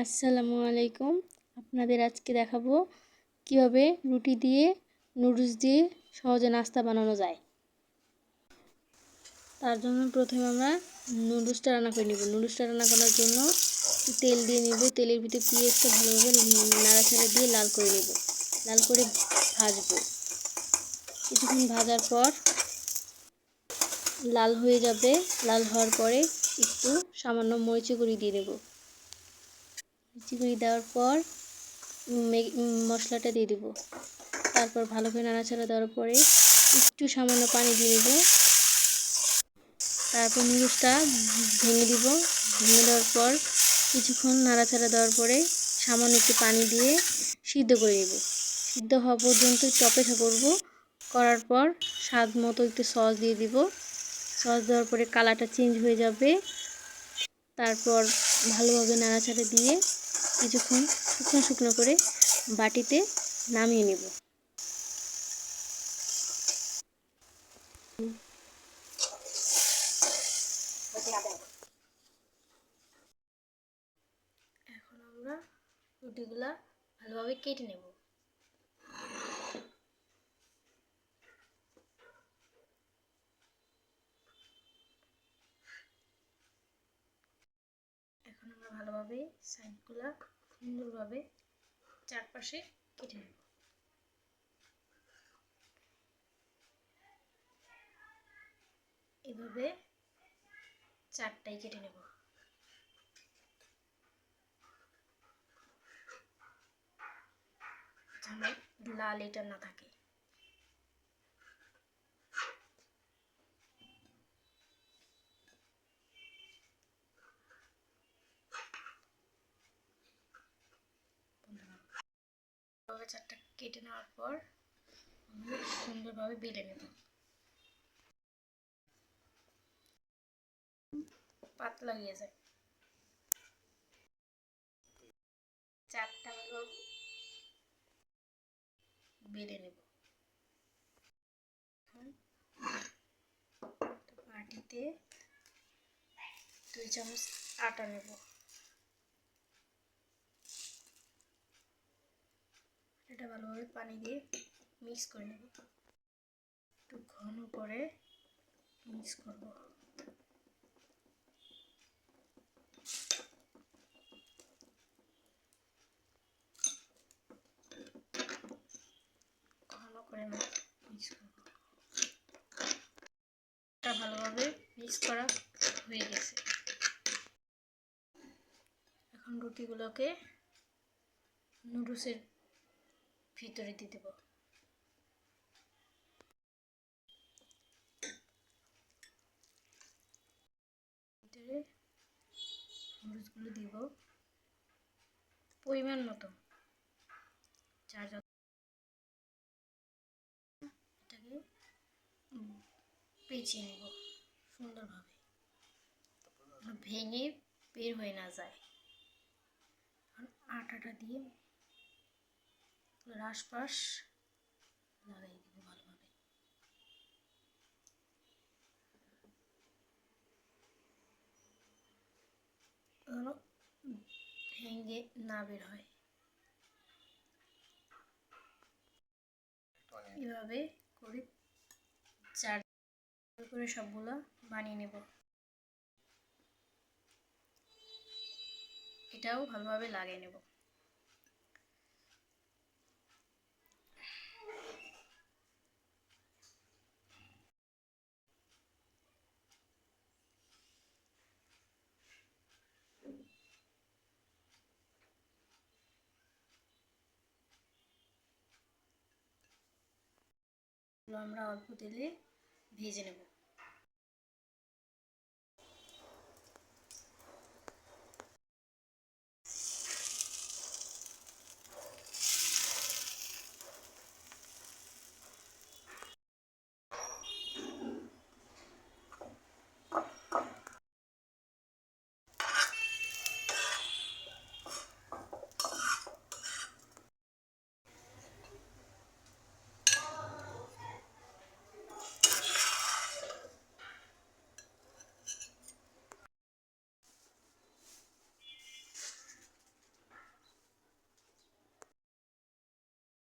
আসসালামু আলাইকুম। আপনাদের আজকে দেখাবো কীভাবে রুটি দিয়ে নুডলস দিয়ে সহজে নাস্তা বানানো যায়। তার জন্য প্রথমে আমরা নুডলসটা রান্না করে নিব। নুডলসটা রান্না করার জন্য তেল দিয়ে নিব। তেলের ভিতরে পেঁয়াজটা ভালোভাবে নাড়াচাড়া দিয়ে লাল করে নেব। লাল করে ভাজবো। কিছুক্ষণ ভাজার পর লাল হয়ে যাবে। লাল হওয়ার পরে একটু সামান্য মরিচে গুঁড়ি দিয়ে নেব। চিগুড়ি দেওয়ার পর মশলাটা দিয়ে দেবো। তারপর ভালো করে নাড়াচাড়া দেওয়ার পরে একটু সামান্য পানি দিয়ে দেবো তারপর নুডলসটা ভেঙে দিব। ভেঙে দেওয়ার পর কিছুক্ষণ নাড়াচাড়া দেওয়ার পরে সামান্য একটু পানি দিয়ে সিদ্ধ করে নেব। সিদ্ধ হওয়া পর্যন্ত একটু অপেক্ষা করব। করার পর স্বাদ মতো একটু সস দিয়ে দিব। সস দেওয়ার পরে কালারটা চেঞ্জ হয়ে যাবে। তারপর ভালোভাবে নাড়াচাড়া দিয়ে কিছুক্ষণ শুকনো শুকনো করে বাটিতে নামিয়ে নেব। এখন আমরা রুটিগুলা ভালোভাবে কেটে নেব। এখন আমরা ভালোভাবে সাইডগুলা সুন্দরভাবে চারপাশে কেটে নেব। এভাবে চারটাই কেটে নেব। লাল এটা না থাকে। চারটা কেটে নেওয়ার পর সুন্দরভাবে বেলে নেব। পাতলা হয়ে যায়। চারটা হলো বেলে নেব। বাটিতে দুই চামচ আটা নেব। এটা ভালোভাবে পানি দিয়ে মিক্স করে নেব। একটু ঘন করে মিক্স করব। ঘন করে মিক্স করব। এটা ভালোভাবে মিক্স করা হয়ে গেছে। এখন রুটিগুলোকে নুডলসের ভিতরে দিয়ে দেব। ভিতরে মরিচগুলো দিব। পরিমাণ মতো। চার এটাকে পেঁচিয়ে নেব সুন্দরভাবে। ভেঙে বের হয়ে না যায়। আটাটা দিয়ে আশপাশ লাগাই দিব ভালোভাবে না বের হয়। এভাবে করে চার করে সবগুলো বানিয়ে নেব। এটাও ভালোভাবে লাগিয়ে নেব। আমরা অল্প তেলে ভেজে নেব।